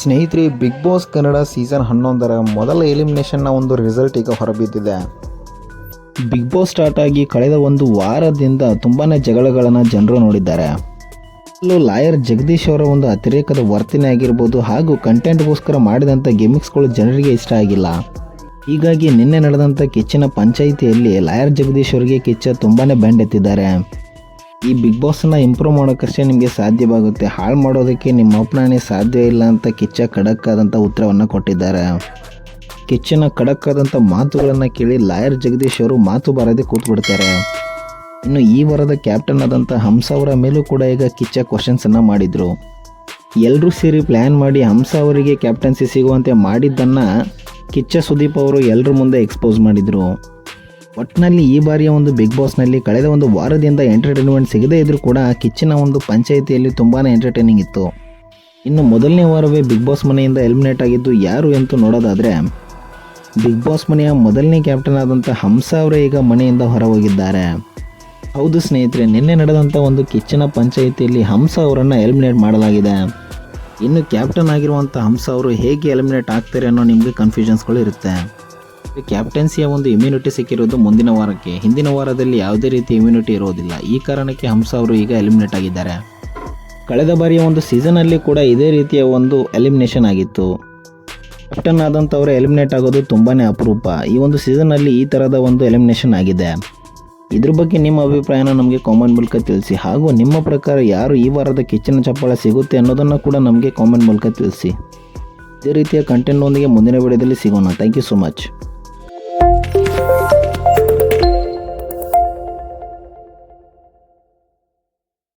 ಸ್ನೇಹಿತರೆ big boss Kannada season ಹನ್ನೊಂದರ ಮೊದಲ ಎಲಿಮಿನೇಷನ್ನ ಒಂದು ರಿಸಲ್ಟ್ ಈಗ ಹೊರಬಿದ್ದಿದೆ. ಬಿಗ್ ಬಾಸ್ ಸ್ಟಾರ್ಟ್ ಆಗಿ ಕಳೆದ ಒಂದು ವಾರದಿಂದ ತುಂಬಾ ಜಗಳಗಳನ್ನು ಜನರು ನೋಡಿದ್ದಾರೆ. ಅಲ್ಲೂ ಲಾಯರ್ ಜಗದೀಶ್ ಅವರ ಒಂದು ಅತಿರೇಕದ ವರ್ತನೆ ಆಗಿರ್ಬೋದು ಹಾಗೂ ಕಂಟೆಂಟ್ಗೋಸ್ಕರ ಮಾಡಿದಂಥ ಗಿಮಿಕ್ಸ್ಗಳು ಜನರಿಗೆ ಇಷ್ಟ ಆಗಿಲ್ಲ. ಹೀಗಾಗಿ ನಿನ್ನೆ ನಡೆದಂಥ ಕಿಚ್ಚಿನ ಪಂಚಾಯಿತಿಯಲ್ಲಿ ಲಾಯರ್ ಜಗದೀಶ್ ಅವರಿಗೆ ಕಿಚ್ಚ ತುಂಬಾ ಬೆಂಡೆತ್ತಿದ್ದಾರೆ ಈ ಬಿಗ್ ಬಾಸ್ನ ಇಂಪ್ರೂವ್ ಮಾಡೋಕ್ಕಷ್ಟೇ ನಿಮಗೆ ಸಾಧ್ಯವಾಗುತ್ತೆ. ಹಾಳು ಮಾಡೋದಕ್ಕೆ ನಿಮ್ಮ ಅಪ್ಪನೇ ಸಾಧ್ಯ ಇಲ್ಲ ಅಂತ ಕಿಚ್ಚ ಖಡಕ್ ಆದಂಥ ಉತ್ತರವನ್ನು ಕೊಟ್ಟಿದ್ದಾರೆ. ಕಿಚ್ಚನ ಖಡಕ್ ಆದಂಥ ಮಾತುಗಳನ್ನು ಕೇಳಿ ಲಾಯರ್ ಜಗದೀಶ್ ಅವರು ಮಾತು ಬರದೆ ಕೂತ್ಬಿಡ್ತಾರೆ. ಇನ್ನು ಈ ವಾರದ ಕ್ಯಾಪ್ಟನ್ ಆದಂಥ ಹಂಸ ಅವರ ಮೇಲೂ ಕೂಡ ಈಗ ಕಿಚ್ಚ ಕ್ವಶನ್ಸನ್ನು ಮಾಡಿದರು. ಎಲ್ಲರೂ ಸೇರಿ ಪ್ಲ್ಯಾನ್ ಮಾಡಿ ಹಂಸ ಅವರಿಗೆ ಕ್ಯಾಪ್ಟನ್ಸಿ ಸಿಗುವಂತೆ ಮಾಡಿದ್ದನ್ನು ಕಿಚ್ಚ ಸುದೀಪ್ ಅವರು ಎಲ್ಲರ ಮುಂದೆ ಎಕ್ಸ್ಪೋಸ್ ಮಾಡಿದರು. ಒಟ್ಟಿನಲ್ಲಿ ಈ ಬಾರಿಯ ಒಂದು ಬಿಗ್ ಬಾಸ್ನಲ್ಲಿ ಕಳೆದ ಒಂದು ವಾರದಿಂದ ಎಂಟರ್ಟೈನ್ಮೆಂಟ್ ಸಿಗದೇ ಇದ್ದರೂ ಕೂಡ ಕಿಚ್ಚಿನ ಒಂದು ಪಂಚಾಯಿತಿಯಲ್ಲಿ ತುಂಬಾ ಎಂಟರ್ಟೈನಿಂಗ್ ಇತ್ತು. ಇನ್ನು ಮೊದಲನೇ ವಾರವೇ ಬಿಗ್ ಬಾಸ್ ಮನೆಯಿಂದ ಎಲಿಮಿನೇಟ್ ಆಗಿದ್ದು ಯಾರು ಎಂದು ನೋಡೋದಾದರೆ ಬಿಗ್ ಬಾಸ್ ಮನೆಯ ಮೊದಲನೇ ಕ್ಯಾಪ್ಟನ್ ಆದಂಥ ಹಂಸ ಅವರೇ ಈಗ ಮನೆಯಿಂದ ಹೊರ ಹೋಗಿದ್ದಾರೆ ಹೌದು ಸ್ನೇಹಿತರೆ, ನಿನ್ನೆ ನಡೆದಂಥ ಒಂದು ಕಿಚ್ಚಿನ ಪಂಚಾಯಿತಿಯಲ್ಲಿ ಹಂಸ ಅವರನ್ನು ಎಲಿಮಿನೇಟ್ ಮಾಡಲಾಗಿದೆ. ಇನ್ನು ಕ್ಯಾಪ್ಟನ್ ಆಗಿರುವಂಥ ಹಂಸ ಅವರು ಹೇಗೆ ಎಲಿಮಿನೇಟ್ ಆಗ್ತಾರೆ ಅನ್ನೋ ನಿಮಗೆ ಕನ್ಫ್ಯೂಷನ್ಸ್ಗಳು ಇರುತ್ತೆ. ಕ್ಯಾಪ್ಟನ್ಸಿಯ ಒಂದು ಇಮ್ಯುನಿಟಿ ಸಿಕ್ಕಿರೋದು ಮುಂದಿನ ವಾರಕ್ಕೆ. ಹಿಂದಿನ ವಾರದಲ್ಲಿ ಯಾವುದೇ ರೀತಿ ಇಮ್ಯುನಿಟಿ ಇರೋದಿಲ್ಲ. ಈ ಕಾರಣಕ್ಕೆ ಹಂಸ ಅವರು ಈಗ ಎಲಿಮಿನೇಟ್ ಆಗಿದ್ದಾರೆ. ಕಳೆದ ಬಾರಿಯ ಒಂದು ಸೀಸನಲ್ಲಿ ಕೂಡ ಇದೇ ರೀತಿಯ ಒಂದು ಎಲಿಮಿನೇಷನ್ ಆಗಿತ್ತು. ಕ್ಯಾಪ್ಟನ್ ಆದಂಥವರು ಎಲಿಮಿನೇಟ್ ಆಗೋದು ತುಂಬಾ ಅಪರೂಪ. ಈ ಒಂದು ಸೀಸನಲ್ಲಿ ಈ ಥರದ ಒಂದು ಎಲಿಮಿನೇಷನ್ ಆಗಿದೆ. ಇದ್ರ ಬಗ್ಗೆ ನಿಮ್ಮ ಅಭಿಪ್ರಾಯನ ನಮಗೆ ಕಾಮೆಂಟ್ ಮೂಲಕ ತಿಳಿಸಿ. ಹಾಗೂ ನಿಮ್ಮ ಪ್ರಕಾರ ಯಾರು ಈ ವಾರದ ಕಿಚ್ಚನ ಚಪ್ಪಾಳ ಸಿಗುತ್ತೆ ಅನ್ನೋದನ್ನು ಕೂಡ ನಮಗೆ ಕಾಮೆಂಟ್ ಮೂಲಕ ತಿಳಿಸಿ. ಇದೇ ರೀತಿಯ ಕಂಟೆಂಟ್ನೊಂದಿಗೆ ಮುಂದಿನ ವಿಡಿಯೋದಲ್ಲಿ ಸಿಗೋಣ. Thank you so much Música